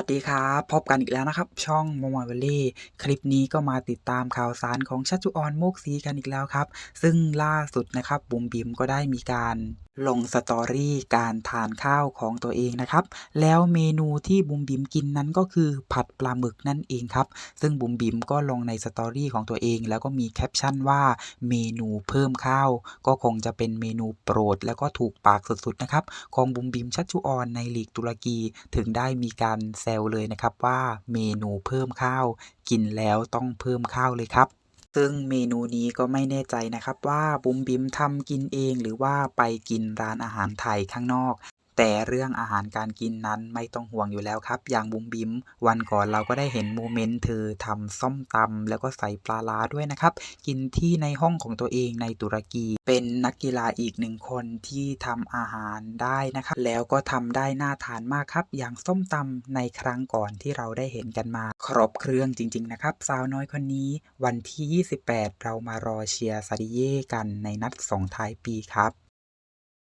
วัสดีครับพบกันอีกแล้วนะครับ ช่องโมโมเวลลี่ คลิปนี้ก็มาติดตามข่าวสารของชัชจุออนโมกศรีกันอีกแล้วครับ ซึ่งล่าสุดนะครับบุ๋มบิมก็ได้มีการลงสตอรี่การทานข้าวของตัวเองนะครับ แล้วเมนูที่บุ๋มบิมกินนั้นก็คือผัดปลาหมึกนั่นเองครับ ซึ่งบุ๋มบิมก็ลงในสตอรี่ของตัวเอง แล้วก็มีแคปชั่นว่าเมนูเพิ่มข้าว ก็คงจะเป็นเมนูโปรด แล้วก็ถูกปากสุดๆนะครับของบุ๋มบิมชัชชุออนในลีกตุรกีถึงได้มีการแซวเลยนะครับว่าเมนูเพิ่มข้าว กินแล้วต้องเพิ่มข้าวเลยครับซึ่งเมนูนี้ก็ไม่แน่ใจนะครับว่าบุ๋มบิมทำกินเองหรือว่าไปกินร้านอาหารไทยข้างนอก แต่เรื่องอาหารการกินนั้นไม่ต้องห่วงอยู่แล้วครับ อย่างบุ๋มบิมวันก่อนเราก็ได้เห็นโมเมนต์เธอทำส้มตำแล้วก็ใส่ปลาร้าด้วยนะครับ กินที่ในห้องของตัวเองในตุรกี เป็นนักกีฬาอีกหนึ่งคนที่ทำอาหารได้นะครับ แล้วก็ทำได้น่าทานมากครับ อย่างส้มตำในครั้งก่อนที่เราได้เห็นกันมา ครบเครื่องจริง ๆ นะครับ สาวน้อยคนนี้ วันที่ 28 เรามารอเชียร์ซาดิเย่กันในนัดส่งท้ายปีครับ